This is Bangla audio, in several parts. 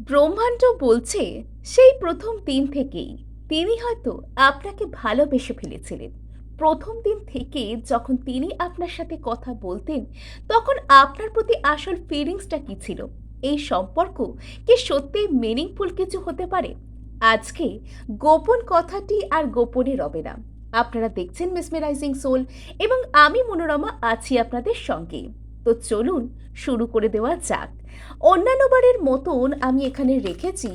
ব্রহ্মাণ্ড বলছে সেই প্রথম দিন থেকেই তিনি হয়তো আপনাকে ভালোবেসে ফেলেছিলেন। প্রথম দিন থেকে যখন তিনি আপনার সাথে কথা বলতেন, তখন আপনার প্রতি আসল ফিলিংসটা কী ছিল? এই সম্পর্ক কি সত্যি মিনিংফুল কিছু হতে পারে? আজকে গোপন কথাটি আর গোপনে রবে না। আপনারা দেখছেন মেসমেরাইজিং সোল এবং আমি মনোরমা আছি আপনাদের সঙ্গে। তো চলুন শুরু করে দেওয়া যাক। অন্যান্যবারের মতন আমি এখানে রেখেছি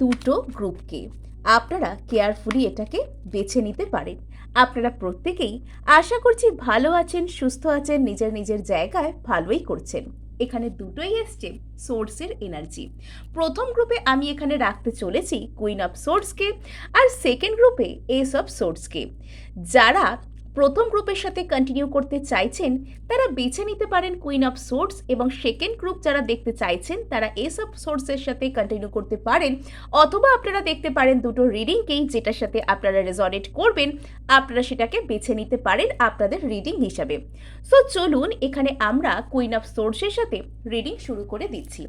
দুটো গ্রুপকে আপনারা কেয়ারফুলি এটাকে বেছে নিতে পারেন। আপনারা প্রত্যেকেই আশা করছি ভালো আছেন, সুস্থ আছেন, নিজের নিজের জায়গায় ভালোই করছেন। এখানে দুটোই এসছে সোর্সের এনার্জি প্রথম গ্রুপে আমি এখানে রাখতে চলেছি কুইন অফ সোর্সকে আর সেকেন্ড গ্রুপে এস অফ সোর্সকে যারা প্রথম গ্রুপের সাথে কন্টিনিউ করতে চাইছেন, তারা বেছে নিতে পারেন কুইন অফ সোর্স এবং সেকেন্ড গ্রুপ যারা দেখতে চাইছেন, তারা এস অফ সোর্সের সাথে কন্টিনিউ করতে পারেন। অথবা আপনারা দেখতে পারেন দুটো রিডিংকেই যেটার সাথে আপনারা রেজনেট করবেন, আপনারা সেটাকে বেছে নিতে পারেন আপনাদের রিডিং হিসাবে। সো চলুন এখানে আমরা কুইন অফ সোর্সের সাথে রিডিং শুরু করে দিচ্ছি।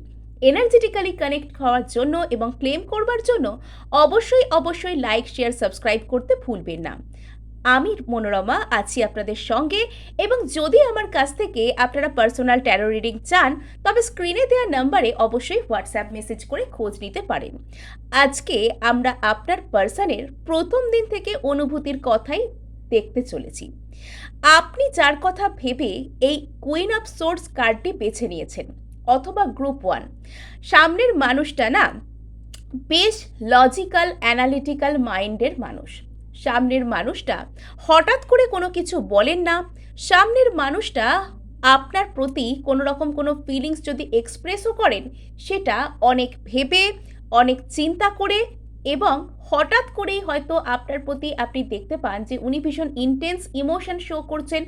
এনার্জেটিক্যালি কানেক্ট হওয়ার জন্য এবং ক্লেম করবার জন্য অবশ্যই অবশ্যই লাইক শেয়ার সাবস্ক্রাইব করতে ভুলবেন না। আমি মনোরমা, আছি আপনাদের সঙ্গে। এবং যদি আমার কাছ থেকে আপনারা পার্সোনাল ট্যারো রিডিং চান, তবে স্ক্রিনে দেওয়া নাম্বারে অবশ্যই হোয়াটসঅ্যাপ মেসেজ করে খোঁজ নিতে পারেন। আজকে আমরা আপনার পার্সনের প্রথম দিন থেকে অনুভূতির কথাই দেখতে চলেছি। আপনি যার কথা ভেবে এই কুইন অফ সোর্স কার্ডটি বেছে নিয়েছেন, অথবা গ্রুপ ওয়ান সামনের মানুষটা না, বেশ লজিক্যাল অ্যানালিটিক্যাল মাইন্ডের মানুষ। সামনের মানুষটা। হঠাৎ করে কোনো কিছু বলেন না। সামনের মানুষটা আপনার প্রতি কোনো রকম কোনো ফিলিংস যদি এক্সপ্রেসও করেন, সেটা অনেক ভেবে, অনেক চিন্তা করে এবং হঠাৎ করেই হয়তো আপনার প্রতি আপনি দেখতে পান যে উনি ভীষণ ইন্টেন্স ইমোশন শো করছেন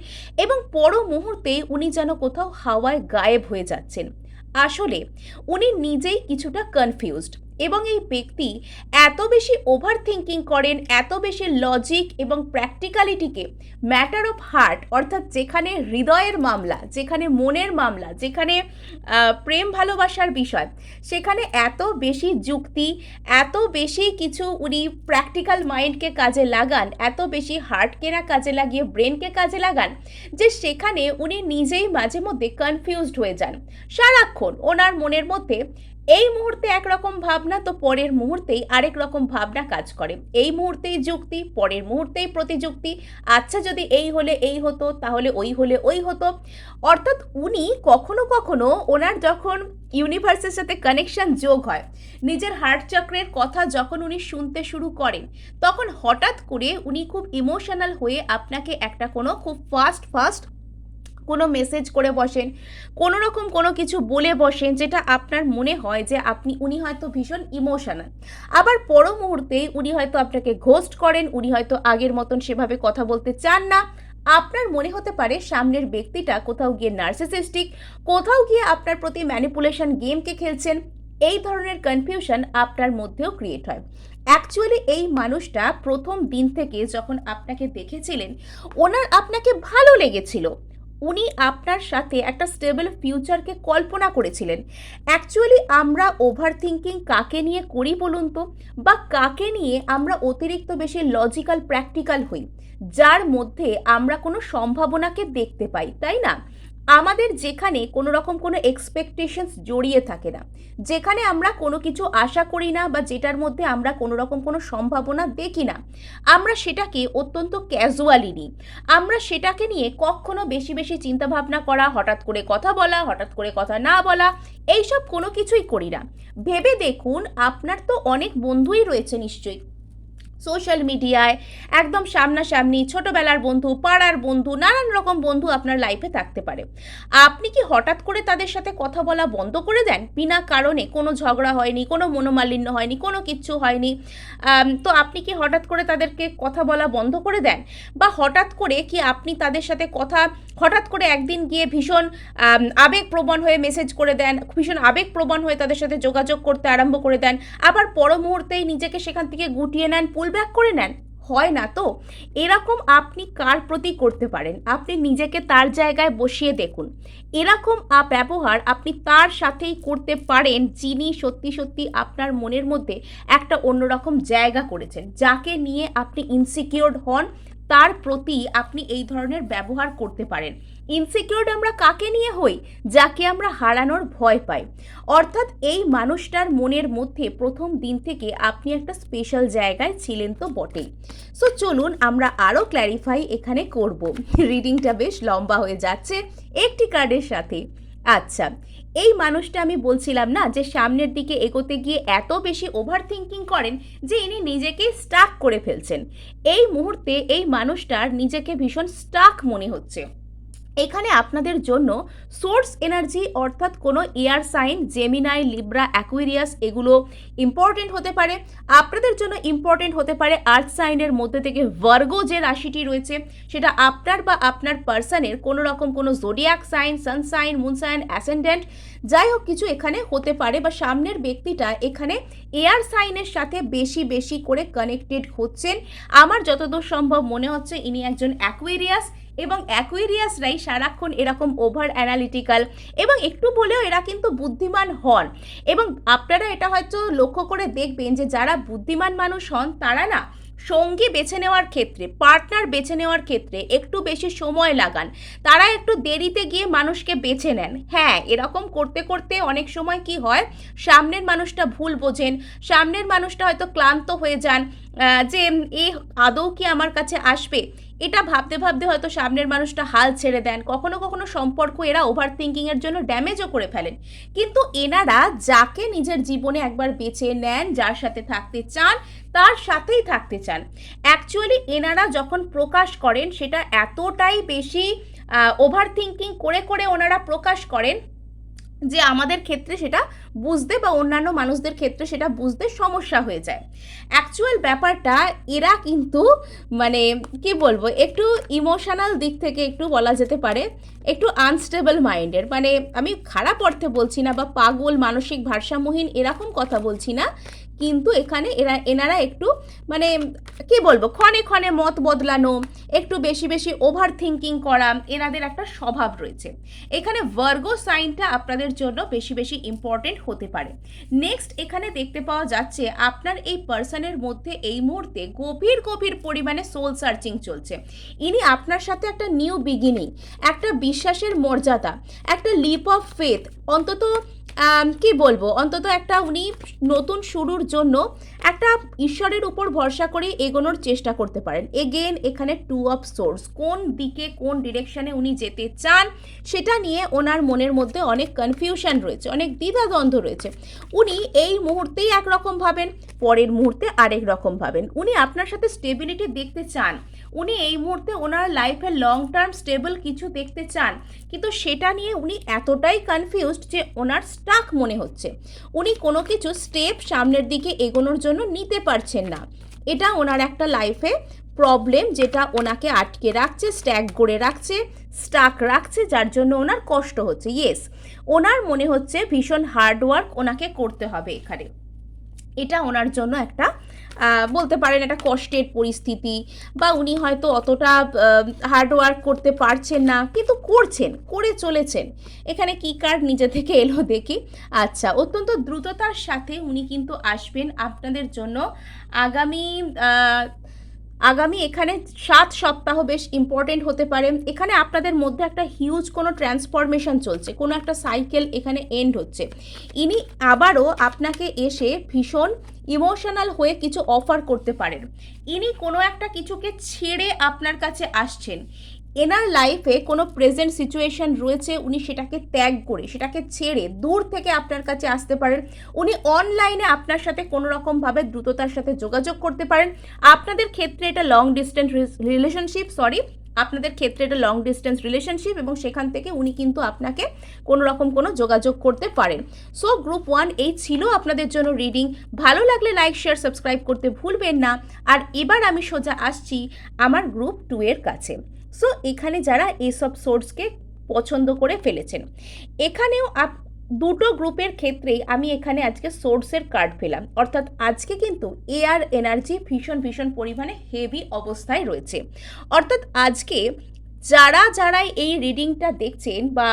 এবং পর মুহূর্তে উনি যেন কোথাও হাওয়ায় গায়েব হয়ে যাচ্ছেন। আসলে উনি নিজেই কিছুটা কনফিউজড এবং এই ব্যক্তি এত বেশি ওভার থিঙ্কিং করেন, এত বেশি লজিক এবং প্র্যাকটিক্যালিটিকে ম্যাটার অফ হার্ট অর্থাৎ যেখানে হৃদয়ের মামলা, যেখানে মনের মামলা, যেখানে প্রেম ভালোবাসার বিষয়, সেখানে এত বেশি যুক্তি, এত বেশি কিছু উনি প্র্যাকটিক্যাল মাইন্ডকে কাজে লাগান, এত বেশি হার্টকে না কাজে লাগিয়ে ব্রেনকে কাজে লাগান যে সেখানে উনি নিজেই মাঝে মধ্যে কনফিউজড হয়ে যান। সারাক্ষণ ওনার মনের মধ্যে এই মুহূর্তে একরকম ভাবনা, তো পরের মুহূর্তেই আরেক রকম ভাবনা কাজ করে। এই মুহূর্তেই যুক্তি, পরের মুহূর্তেই প্রতিযুক্তি। আচ্ছা যদি এই হলে এই হতো, তাহলে ওই হলে ওই হতো। অর্থাৎ উনি কখনো কখনো ওনার যখন ইউনিভার্সের সাথে কানেকশন যোগ হয়, নিজের হার্ট চক্রের কথা যখন উনি শুনতে শুরু করেন, তখন হঠাৎ করে উনি খুব ইমোশনাল হয়ে আপনাকে একটা কোনো খুব ফাস্ট ফাস্ট কোনো মেসেজ করে বসেন, কোনো রকম কোনো কিছু বলে বসেন যেটা আপনার মনে হয় যে আপনি, উনি হয়তো ভীষণ ইমোশনাল আবার পর মুহূর্তে উনি হয়তো আপনাকে ঘোস্ট করেন, উনি হয়তো আগের মতন সেভাবে কথা বলতে চান না। আপনার মনে হতে পারে সামনের ব্যক্তিটা কোথাও গিয়ে নার্সিসিস্টিক কোথাও গিয়ে আপনার প্রতি ম্যানিপুলেশন গেমকে খেলছেন। এই ধরনের কনফিউশন আপনার মধ্যেও ক্রিয়েট হয়। অ্যাকচুয়ালি এই মানুষটা প্রথম দিন থেকে যখন আপনাকে দেখেছিলেন, ওনার আপনাকে ভালো লেগেছিল। উনি আপনার সাথে একটা স্টেবল ফিউচারকে কল্পনা করেছিলেন। অ্যাকচুয়ালি আমরা ওভার থিঙ্কিং কাকে নিয়ে করি বলুন তো? বা কাকে নিয়ে আমরা অতিরিক্ত বেশি লজিক্যাল প্র্যাকটিক্যাল হই? যার মধ্যে আমরা কোনো সম্ভাবনাকে দেখতে পাই, তাই না? আমাদের যেখানে কোনো রকম কোনো এক্সপেকটেশনস জড়িয়ে থাকে না। যেখানে আমরা কোনো কিছু আশা করি না বা যেটার মধ্যে আমরা কোনো রকম কোনো সম্ভাবনা দেখি না, আমরা সেটাকে অত্যন্ত ক্যাজুয়ালি নিই। আমরা সেটাকে নিয়ে কখনো বেশি বেশি চিন্তাভাবনা করা, হঠাৎ করে কথা বলা, হঠাৎ করে কথা না বলা, এইসব কোনো কিছুই করি না। ভেবে দেখুন, আপনার তো অনেক বন্ধুই রয়েছে নিশ্চয়ই। সোশ্যাল মিডিয়ায় একদম সামনাসামনি ছোটবেলার বন্ধু, পাড়ার বন্ধু, নানান রকম বন্ধু আপনার লাইফে থাকতে পারে। আপনি কি হঠাৎ করে তাদের সাথে কথা বলা বন্ধ করে দেন? বিনা কারণে কোনো ঝগড়া হয়নি, কোনো মনোমালিন্য হয়নি, কোনো কিচ্ছু হয়নি। তো আপনি কি হঠাৎ করে তাদেরকে কথা বলা বন্ধ করে দেন? বা হঠাৎ করে কি আপনি তাদের সাথে কথা, হঠাৎ করে একদিন গিয়ে ভীষণ আবেগপ্রবণ হয়ে মেসেজ করে দেন, ভীষণ আবেগপ্রবণ হয়ে তাদের সাথে যোগাযোগ করতে আরম্ভ করে দেন, আবার পর মুহূর্তেই নিজেকে সেখান থেকে গুটিয়ে নেন, পুল ব্যাক করে নেন, হয় না তো? এরকম আপনি কার প্রতি করতে পারেন? আপনি নিজেকে তার জায়গায় বসিয়ে দেখুন। এরকম ব্যবহার আপনি তার সাথেই করতে পারেন যিনি সত্যি সত্যি আপনার মনের মধ্যে একটা অন্যরকম জায়গা করেছেন, যাকে নিয়ে আপনি ইনসিকিওর্ড হন, তার প্রতি আপনি এই ধরনের ব্যবহার করতে পারেন। ইনসিকিওর্ড আমরা কাকে নিয়ে হই? যাকে আমরা হারানোর ভয় পাই। অর্থাৎ এই মানুষটার মনের মধ্যে প্রথম দিন থেকে আপনি একটা স্পেশাল জায়গায় ছিলেন তো বটেই। সো চলুন আমরা আরও ক্ল্যারিফাই এখানে করব। রিডিংটা বেশ লম্বা হয়ে যাচ্ছে। একটি কার্ডের সাথে। আচ্ছা এই মানুষটা আমি বলছিলাম না যে সামনের দিকে এগোতে গিয়ে এত বেশি ওভার থিঙ্কিং করেন যে ইনি নিজেকে স্টাক করে ফেলছেন। এই মুহূর্তে এই মানুষটার নিজেকে ভীষণ স্টাক মনে হচ্ছে। এখানে আপনাদের জন্য সোর্স এনার্জি অর্থাৎ কোনো air sign, Gemini, Libra, Aquarius, এগুলো ইম্পর্টেন্ট হতে পারে। আপনাদের জন্য ইম্পর্টেন্ট হতে পারে আর্থ সাইনের মধ্যে থেকে ভার্গো যে রাশিটি রয়েছে, সেটা আপনার বা আপনার পার্সনের কোনো রকম কোনো zodiac sign sun sign moon sign ascendant যাই হোক কিছু এখানে হতে পারে বা সামনের ব্যক্তিটা এখানে এয়ার সাইনের সাথে বেশি বেশি করে কানেক্টেড হচ্ছেন। আমার যতদূর সম্ভব মনে হচ্ছে ইনি একজন অ্যাকুইরিয়াস এবং অ্যাকুইরিয়াসরাই সারাক্ষণ এরকম ওভার অ্যানালিটিক্যাল এবং একটু বলেও এরা কিন্তু বুদ্ধিমান হন। এবং আপনারা এটা হয়তো লক্ষ্য করে দেখবেন যে যারা বুদ্ধিমান মানুষ হন, তারা না সঙ্গী বেছে নেওয়ার ক্ষেত্রে পার্টনার বেছে নেওয়ার ক্ষেত্রে একটু বেশি সময় লাগান। তারা একটু দেরিতে গিয়ে মানুষকে বেছে নেন। হ্যাঁ এরকম করতে করতে অনেক সময় কি হয়, সামনের মানুষটা ভুল বোঝেন, সামনের মানুষটা হয়তো ক্লান্ত হয়ে যান যে এ আদৌ কি আমার কাছে আসবে? এটা ভাবতে ভাবতে হয়তো সামনের মানুষটা হাল ছেড়ে দেন। কখনো কখনো সম্পর্ক এরা ওভার থিঙ্কিংয়ের জন্য ড্যামেজও করে ফেলেন। কিন্তু এনারা যাকে নিজের জীবনে একবার বেছে নেন, যার সাথে থাকতে চান, তার সাথেই থাকতে চান। অ্যাকচুয়ালি এনারা যখন প্রকাশ করেন, সেটা এতটাই বেশি ওভার থিঙ্কিং করে করে ওনারা প্রকাশ করেন যে আমাদের ক্ষেত্রে সেটা বুঝতে বা অন্যান্য মানুষদের ক্ষেত্রে সেটা বুঝতে সমস্যা হয়ে যায়। অ্যাকচুয়াল ব্যাপারটা, এরা কিন্তু মানে কি বলব, একটু ইমোশনাল দিক থেকে একটু বলা যেতে পারে, একটু আনস্টেবল মাইন্ডের মানে আমি খারাপ অর্থে বলছি না বা পাগল, মানসিক ভারসাম্যহীন এরকম কথা বলছি না। কিন্তু এখানে এরা, এনারা একটু মানে কি বলব, ক্ষণে ক্ষণে মত বদলানো, একটু বেশি বেশি ওভার থিঙ্কিং করা, এনাদের একটা স্বভাব রয়েছে। এখানে ভার্গো সাইনটা আপনাদের জন্য বেশি বেশি ইম্পর্টেন্ট হতে পারে। নেক্সট এখানে দেখতে পাওয়া যাচ্ছে আপনার এই পার্সনের মধ্যে এই মুহূর্তে গভীর গভীর পরিমাণে সোল সার্চিং চলছে। ইনি আপনার সাথে একটা নিউ বিগিনিং একটা বিশ্বাসের মর্যাদা, একটা লিপ অফ ফেথ অন্তত কি বলব? অন্তত একটা উনি নতুন শুরুর জন্য একটা ঈশ্বরের উপর ভরসা করে এগোনোর চেষ্টা করতে পারেন। এগেন এখানে টু অফ সোর্স কোন দিকে, কোন ডিরেকশানে উনি যেতে চান, সেটা নিয়ে ওনার মনের মধ্যে অনেক কনফিউশন রয়েছে, অনেক দ্বিধাদ্বন্দ্ব রয়েছে। উনি এই মুহূর্তেই একরকম ভাবেন, পরের মুহূর্তে আরেক রকম ভাবেন। উনি আপনার সাথে স্টেবিলিটি দেখতে চান। উনি এই মুহূর্তে ওনার লাইফে লং টার্ম স্টেবল কিছু দেখতে চান। কিন্তু সেটা নিয়ে উনি এতটাই কনফিউজড যে ওনার স্টাক মনে হচ্ছে। উনি কোনো কিছু স্টেপ সামনের দিকে এগোনোর জন্য নিতে পারছেন না। এটা ওনার একটা লাইফে প্রবলেম যেটা ওনাকে আটকে রাখছে স্ট্যাক করে রাখছে স্টাক রাখছে, যার জন্য ওনার কষ্ট হচ্ছে। ইয়েস ওনার মনে হচ্ছে ভীষণ হার্ডওয়ার্ক ওনাকে করতে হবে এখানে। এটা ওনার জন্য একটা বলতে পারেন একটা কষ্টের পরিস্থিতি বা উনি হয়তো অতটা হার্ডওয়ার্ক করতে পারছেন না, কিন্তু করছেন, করে চলেছেন। এখানে কি কার্ড নিজে থেকে এলো দেখি? আচ্ছা অত্যন্ত দ্রুততার সাথে উনি কিন্তু আসবেন আপনাদের জন্য। আগামী আগামী এখানে সাত সপ্তাহ বেশ ইম্পর্টেন্ট হতে পারে। এখানে আপনাদের মধ্যে একটা হিউজ কোনো ট্রান্সফরমেশন চলছে, কোনো একটা সাইকেল এখানে এন্ড হচ্ছে। ইনি আবারও আপনাকে এসে ভীষণ ইমোশনাল হয়ে কিছু অফার করতে পারেন। ইনি কোনো একটা কিছুকে ছেড়ে আপনার কাছে আসছেন। এনার লাইফে কোনো প্রেজেন্ট সিচুয়েশন রয়েছে, উনি সেটাকে ত্যাগ করে, সেটাকে ছেড়ে দূর থেকে আপনার কাছে আসতে পারেন। উনি অনলাইনে আপনার সাথে কোনো রকমভাবে দ্রুততার সাথে যোগাযোগ করতে পারেন। আপনাদের ক্ষেত্রে এটা লং ডিস্টেন্স রিলেশনশিপ সরি আপনাদের ক্ষেত্রে এটা লং ডিস্টেন্স রিলেশনশিপ এবং সেখান থেকে উনি কিন্তু আপনাকে কোনো রকম কোনো যোগাযোগ করতে পারেন। সো গ্রুপ ওয়ান এই ছিল আপনাদের জন্য রিডিং ভালো লাগলে লাইক শেয়ার সাবস্ক্রাইব করতে ভুলবেন না। আর এবার আমি সোজা আসছি আমার গ্রুপ টু এর কাছে। সো এখানে যারা এসব সোর্সকে পছন্দ করে ফেলেছেন। এখানেও আপ, দুটো গ্রুপের ক্ষেত্রেই আমি এখানে আজকে সোর্সের কার্ড পেলাম। অর্থাৎ আজকে কিন্তু এয়ার এনার্জি ভীষণ ভীষণ পরিমাণে হেভি অবস্থায় রয়েছে। অর্থাৎ আজকে যারা যারা এই রিডিংটা দেখছেন বা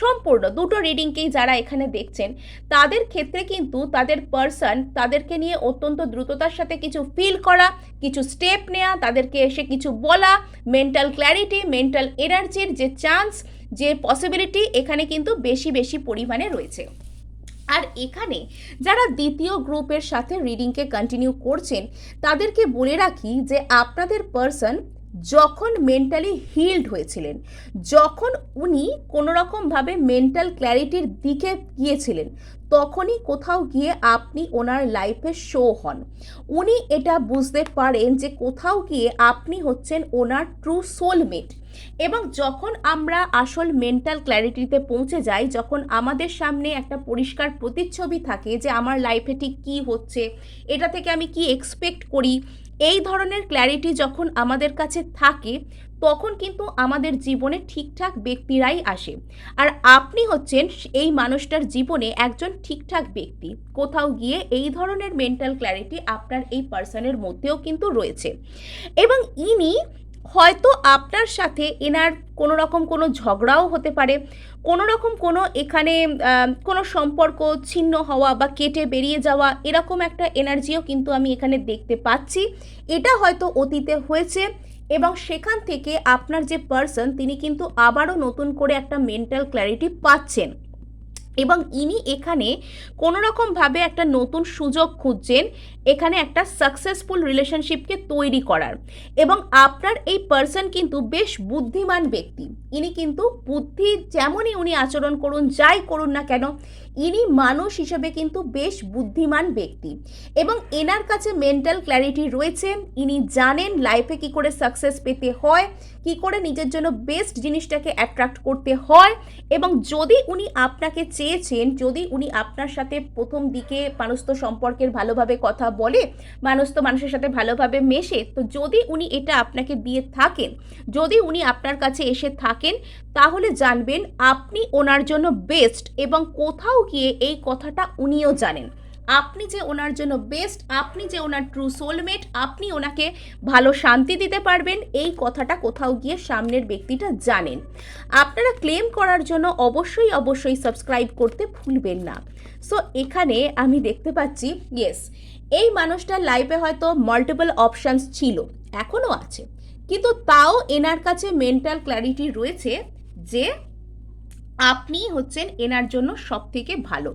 সম্পূর্ণ দুটো রিডিংকেই যারা এখানে দেখছেন, তাদের ক্ষেত্রে কিন্তু তাদের পার্সন তাদেরকে নিয়ে অত্যন্ত দ্রুততার সাথে কিছু ফিল করা, কিছু স্টেপ নেওয়া তাদেরকে এসে কিছু বলা মেন্টাল ক্ল্যারিটি মেন্টাল এনার্জির যে চান্স যে পসিবিলিটি এখানে কিন্তু বেশি বেশি পরিমাণে রয়েছে। আর এখানে যারা দ্বিতীয় গ্রুপের সাথে রিডিংকে কন্টিনিউ করছেন, তাদেরকে বলে রাখি যে আপনাদের পার্সন যখন মেন্টালি হিল্ড হয়েছিলেন, যখন উনি কোনোরকমভাবে মেন্টাল ক্ল্যারিটির দিকে গিয়েছিলেন, তখনই কোথাও গিয়ে আপনি ওনার লাইফে শো হন। উনি এটা বুঝতে পারেন যে কোথাও গিয়ে আপনি হচ্ছেন ওনার ট্রু সোলমেট এবং যখন আমরা আসল মেন্টাল ক্ল্যারিটিতে পৌঁছে যাই, যখন আমাদের সামনে একটা পরিষ্কার প্রতিচ্ছবি থাকে যে আমার লাইফে ঠিক কী হচ্ছে, এটা থেকে আমি কি এক্সপেক্ট করি এই ধরনের ক্ল্যারিটি যখন আমাদের কাছে থাকে, তখন কিন্তু আমাদের জীবনে ঠিকঠাক ব্যক্তিরাই আসে। আর আপনি হচ্ছেন এই মানুষটার জীবনে একজন ঠিকঠাক ব্যক্তি। কোথাও গিয়ে এই ধরনের মেন্টাল ক্ল্যারিটি আপনার এই পার্সনের মধ্যেও কিন্তু রয়েছে। এবং ইনি হয়তো আপনার সাথে এনার কোনো রকম কোনো ঝগড়াও হতে পারে, কোনো রকম কোনো এখানে কোনো সম্পর্ক ছিন্ন হওয়া বা কেটে বেরিয়ে যাওয়া এরকম একটা এনার্জিও কিন্তু আমি এখানে দেখতে পাচ্ছি। এটা হয়তো অতীতে হয়েছে এবং সেখান থেকে আপনার যে পার্সন তিনি কিন্তু আবারও নতুন করে একটা মেন্টাল ক্ল্যারিটি পাচ্ছেন। এবং ইনি এখানে কোনো রকমভাবে একটা নতুন সুযোগ খুঁজছেন এখানে একটা সাকসেসফুল রিলেশনশিপকে তৈরি করার। এবং আপনার এই পার্সন কিন্তু বেশ বুদ্ধিমান ব্যক্তি। ইনি কিন্তু বুদ্ধি যেমনই উনি আচরণ করুন, যাই করুন না কেন ইনি মানুষ হিসেবে কিন্তু বেশ বুদ্ধিমান ব্যক্তি। এবং এনার কাছে মেন্টাল ক্ল্যারিটি রয়েছে। ইনি জানেন লাইফে কি করে সাকসেস পেতে হয়, কি করে নিজের জন্য বেস্ট জিনিসটাকে অ্যাট্রাক্ট করতে হয়। এবং যদি উনি আপনাকে চেয়েছেন, যদি উনি আপনার সাথে প্রথম দিকে মানুষ তো সম্পর্কের ভালোভাবে কথা বলে মানুষ তো মানুষের সাথে ভালোভাবে মেশে, তো যদি উনি এটা আপনাকে দিয়ে থাকেন, যদি উনি আপনার কাছে এসে থাকেন, তাহলে জানবেন আপনি ওনার জন্য বেস্ট এবং কোথাও গিয়ে এই কথাটা উনিও জানেন। আপনি যে ওনার জন্য বেস্ট আপনি যে ওনার ট্রু সোলমেট আপনি ওনাকে ভালো শান্তি দিতে পারবেন, এই কথাটা কোথাও গিয়ে সামনের ব্যক্তিটা জানেন। আপনারা ক্লেম করার জন্য অবশ্যই অবশ্যই সাবস্ক্রাইব করতে ভুলবেন না। সো এখানে আমি দেখতে পাচ্ছি ইয়েস এই মানুষটার লাইফে হয়তো মাল্টিপল অপশানস ছিল, এখনও আছে। কিন্তু তাও এনার কাছে মেন্টাল ক্ল্যারিটি রয়েছে যে আপনি হচ্ছেন এনার জন্য সব থেকে ভালো।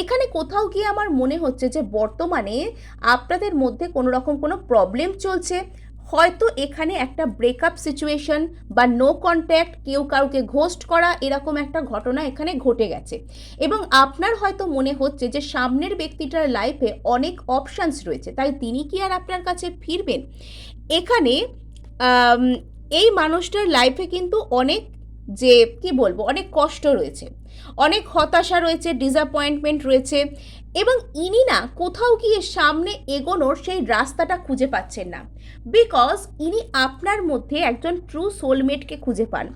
এখানে কোথাও গিয়ে আমার মনে হচ্ছে যে বর্তমানে আপনাদের মধ্যে কোনো রকম কোনো প্রবলেম চলছে। হয়তো এখানে একটা ব্রেকআপ সিচুয়েশন বা নো কন্ট্যাক্ট কেউ কাউকে ঘোস্ট করা এরকম একটা ঘটনা এখানে ঘটে গেছে। এবং আপনার হয়তো মনে হচ্ছে যে সামনের ব্যক্তিটার লাইফে অনেক অপশানস রয়েছে, তাই তিনি কি আর আপনার কাছে ফিরবেন? এখানে এই মানুষটার লাইফে কিন্তু অনেক যে, কি বলব, অনেক কষ্ট রয়েছে, অনেক হতাশা রয়েছে ডিসঅ্যাপয়েন্টমেন্ট রয়েছে, এবং ইনি না কোথাও গিয়ে সামনে এগোনোর সেই রাস্তাটা খুঁজে পাচ্ছেন না। বিকজ ইনি আপনার মধ্যে একজন ট্রু সোলমেটকে খুঁজে পান।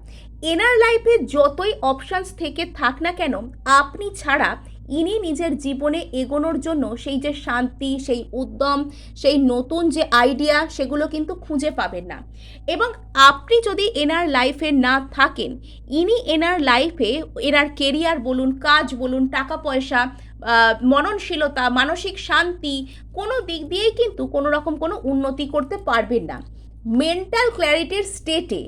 এনার লাইফে যতই অপশানস থেকে থাক না কেন, আপনি ছাড়া ইনি নিজের জীবনে এগোনোর জন্য সেই যে শান্তি, সেই উদ্যম, সেই নতুন যে আইডিয়া সেগুলো কিন্তু খুঁজে পাবেন না। এবং আপনি যদি এনার লাইফে না থাকেন, ইনি এনার লাইফে এনার কেরিয়ার বলুন, কাজ বলুন, টাকা পয়সা মননশীলতা, মানসিক শান্তি, কোনো দিক দিয়েই কিন্তু কোনো রকম কোনো উন্নতি করতে পারবেন না। মেন্টাল ক্ল্যারিটির স্টেটে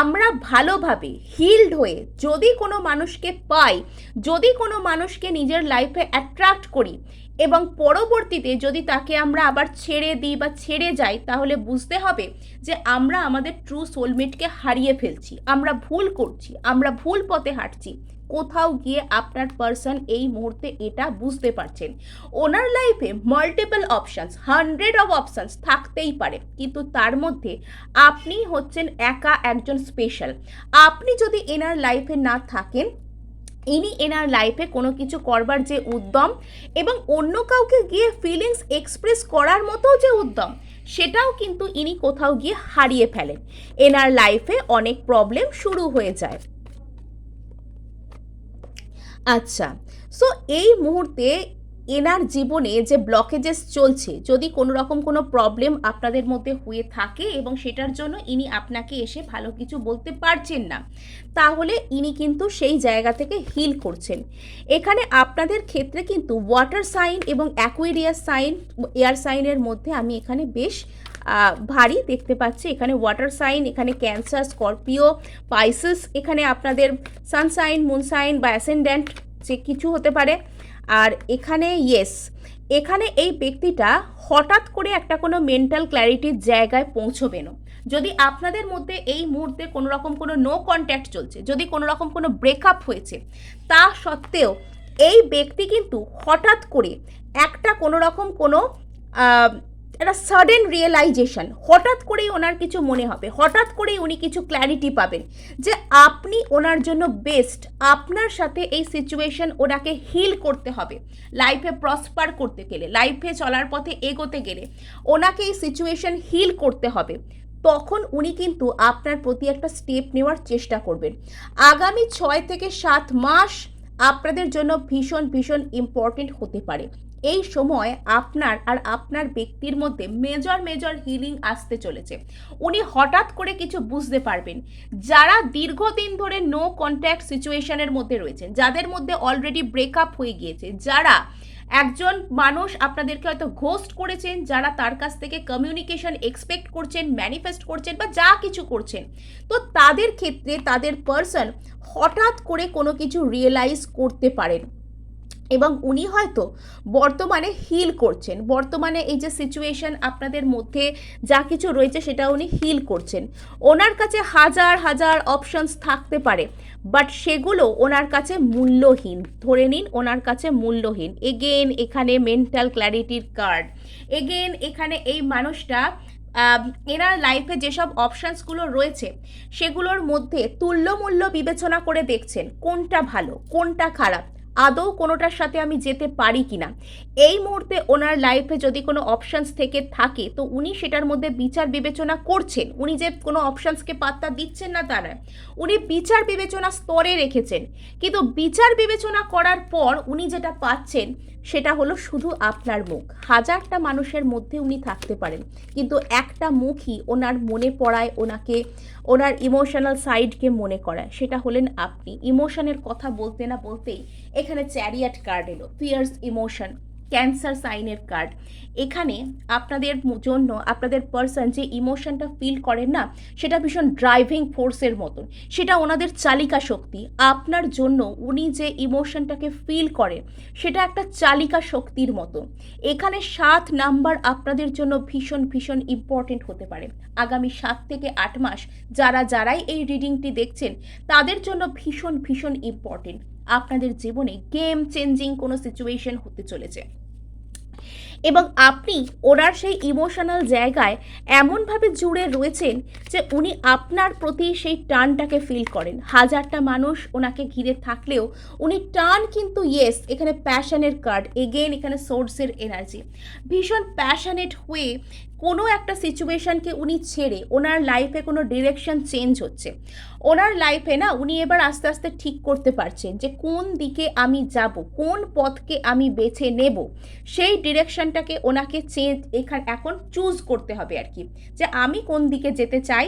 আমরা ভালোভাবে হিল্ড হয়ে যদি কোনো মানুষকে পাই, যদি কোনো মানুষকে নিজের লাইফে অ্যাট্রাক্ট করি এবং পরবর্তীতে যদি তাকে আমরা আবার ছেড়ে দিই বা ছেড়ে যাই, তাহলে বুঝতে হবে যে আমরা আমাদের ট্রু সোলমেটকে হারিয়ে ফেলছি, আমরা ভুল করছি, আমরা ভুল পথে হাঁটছি। কোথাও গিয়ে আপনার পার্সন এই মুহূর্তে এটা বুঝতে পারছেন। ওনার লাইফে multiple options hundred of options থাকতেই পারে। কিন্তু তার মধ্যে আপনি হচ্ছেন একা একজন স্পেশাল আপনি যদি এনার লাইফে না থাকেন, ইনি এনার লাইফে কোনো কিছু করবার যে উদ্যম এবং অন্য কাউকে গিয়ে ফিলিংস এক্সপ্রেস করার মতো যে উদ্যম, সেটাও কিন্তু ইনি কোথাও গিয়ে হারিয়ে ফেলেন। এনার লাইফে অনেক প্রবলেম শুরু হয়ে যায়। আচ্ছা সো এই মুহূর্তে এনার জীবনে যে ব্লকেজেস চলছে, যদি কোনো রকম কোনো প্রবলেম আপনাদের মধ্যে হয়ে থাকে এবং সেটার জন্য ইনি আপনাকে এসে ভালো কিছু বলতে পারছেন না, তাহলে ইনি কিন্তু সেই জায়গা থেকে হিল করছেন। এখানে আপনাদের ক্ষেত্রে কিন্তু ওয়াটার সাইন এবং অ্যাকুয়েরিয়াস সাইন এয়ার সাইনের মধ্যে আমি এখানে বেশ ভারী দেখতে পাচ্ছি। এখানে ওয়াটার সাইন এখানে ক্যান্সার স্করপিও পাইসিস এখানে আপনাদের সানসাইন মুনসাইন বা অ্যাসেন্ডেন্ট যে কিছু হতে পারে। আর এখানে ইয়েস এখানে এই ব্যক্তিটা হঠাৎ করে একটা কোনো মেন্টাল ক্ল্যারিটির জায়গায় পৌঁছবেনও যদি আপনাদের মধ্যে এই মুহূর্তে কোনো রকম কোনো নো কন্ট্যাক্ট চলছে, যদি কোনো রকম কোনো ব্রেকআপ হয়েছে, তা সত্ত্বেও এই ব্যক্তি কিন্তু হঠাৎ করে একটা কোনো রকম কোনো একটা সাডেন রিয়েলাইজেশন হঠাৎ করেই ওনার কিছু মনে হবে, হঠাৎ করেই উনি কিছু ক্ল্যারিটি পাবেন যে আপনি ওনার জন্য বেস্ট আপনার সাথে এই সিচুয়েশন ওনাকে হিল করতে হবে লাইফে প্রসপার করতে গেলে লাইফে চলার পথে এগোতে গেলে ওনাকে এই সিচুয়েশন হিল করতে হবে। তখন উনি কিন্তু আপনার প্রতি একটা স্টেপ নেওয়ার চেষ্টা করবেন। আগামী ছয় থেকে সাত মাস আপনাদের জন্য ভীষণ ভীষণ ইম্পর্টেন্ট হতে পারে। এই সময় আপনার আর আপনার ব্যক্তির মধ্যে মেজর মেজর হিলিং আসতে চলেছে। উনি হঠাৎ করে কিছু বুঝতে পারবেন। যারা দীর্ঘদিন ধরে নো কন্ট্যাক্ট সিচুয়েশনের মধ্যে রয়েছেন, যাদের মধ্যে অলরেডি ব্রেকআপ হয়ে গিয়েছে, যারা একজন মানুষ আপনাদেরকে হয়তো ঘোস্ট করেছেন, যারা তার কাছ থেকে কমিউনিকেশন এক্সপেক্ট করছেন ম্যানিফেস্ট করছেন বা যা কিছু করছেন, তো তাদের ক্ষেত্রে তাদের পার্সন হঠাৎ করে কোনো কিছু রিয়েলাইজ করতে পারেন। এবং উনি হয়তো বর্তমানে হিল করছেন। বর্তমানে এই যে সিচুয়েশন আপনাদের মধ্যে যা কিছু রয়েছে সেটা উনি হিল করছেন। ওনার কাছে হাজার হাজার অপশনস থাকতে পারে বাট সেগুলো ওনার কাছে মূল্যহীন। ধরে নিন, ওনার কাছে মূল্যহীন। এগেন এখানে মেন্টাল ক্ল্যারিটির কার্ড এগেন এখানে এই মানুষটা এনার লাইফে যেসব অপশানসগুলো রয়েছে, সেগুলোর মধ্যে তুল্যমূল্য বিবেচনা করে দেখছেন কোনটা ভালো, কোনটা খারাপ। আদৌ কোনোটার সাথে আমি যেতে পারি কি না এই মুহূর্তে ওনার লাইফে যদি কোনো অপশানস থেকে থাকে, তো উনি সেটার মধ্যে বিচার বিবেচনা করছেন। উনি যে কোনো অপশানসকে পাত্তা দিচ্ছেন না তারা। উনি বিচার বিবেচনা স্তরে রেখেছেন। কিন্তু বিচার বিবেচনা করার পর উনি যেটা পাচ্ছেন সেটা হলো শুধু আপনার মুখ। হাজারটা মানুষের মধ্যে উনি থাকতে পারেন। কিন্তু একটা মুখই ওনার মনে পড়ায়, ওনাকে, ওনার ইমোশনাল সাইডকে মনে করায়। সেটা হলেন আপনি। ইমোশনের কথা বলতে না বলতেই এখানে চ্যারিয়াট কার্ড এলো। ফিয়ার্স ইমোশন ক্যান্সার সাইনের কার্ড। এখানে আপনাদের জন্য, আপনাদের পার্সন যে ইমোশনটা ফিল করেন না, সেটা ভীষণ ড্রাইভিং ফোর্সের মতন। সেটা ওনাদের চালিকা শক্তি। আপনার জন্য উনি যে ইমোশনটাকে ফিল করেন, সেটা একটা চালিকা শক্তির মতো এখানে সাত নাম্বার আপনাদের জন্য ভীষণ ভীষণ ইম্পর্টেন্ট হতে পারে। আগামী সাত থেকে আট মাস যারা, যারাই এই রিডিংটি দেখছেন, তাদের জন্য ভীষণ ভীষণ ইম্পর্টেন্ট আপনাদের জীবনে গেম চেঞ্জিং কোনো সিচুয়েশন হতে চলেছে। এবং আপনি ওনার সেই ইমোশনাল জায়গায় এমনভাবে জুড়ে রয়েছেন যে উনি আপনার প্রতি সেই টানটাকে ফিল করেন। হাজারটা মানুষ ওনাকে ঘিরে থাকলেও উনি টান কিন্তু ইয়েস এখানে প্যাশনের কার্ড এগেন এখানে সোর্সের এনার্জি ভীষণ প্যাশনেট হয়ে কোনো একটা সিচুয়েশনকে উনি ছেড়ে ওনার লাইফে কোনো ডিরেকশন চেঞ্জ হচ্ছে। ওনার লাইফে না উনি এবার আস্তে আস্তে ঠিক করতে পারছেন যে কোন দিকে আমি যাব, কোন পথকে আমি বেছে নেব, সেই ডিরেকশনটাকে ওনাকে চেঞ্জ, এখান, এখন চুজ করতে হবে আর কি। যে আমি কোন দিকে যেতে চাই,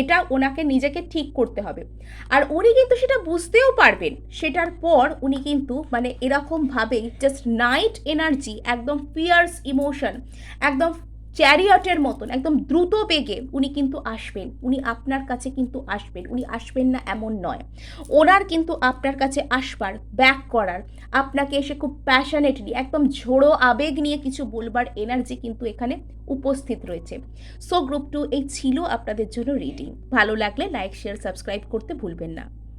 এটা ওনাকে নিজেকে ঠিক করতে হবে। আর উনি কিন্তু সেটা বুঝতেও পারবেন। সেটার পর উনি কিন্তু মানে এরকমভাবেই জাস্ট নাইট এনার্জি একদম ফিয়ার্স ইমোশন একদম চ্যারিয়টের মতন, একদম দ্রুত বেগে উনি কিন্তু আসবেন। উনি আপনার কাছে কিন্তু আসবেন। উনি আসবেন না এমন নয়। ওনার কিন্তু আপনার কাছে আসবার ব্যাক করার, আপনাকে এসে খুব প্যাশনেটলি একদম ঝোড়ো আবেগ নিয়ে কিছু বলবার এনার্জি কিন্তু এখানে উপস্থিত রয়েছে। সো গ্রুপ টু এই ছিল আপনাদের জন্য রিডিং ভালো লাগলে লাইক শেয়ার সাবস্ক্রাইব করতে ভুলবেন না।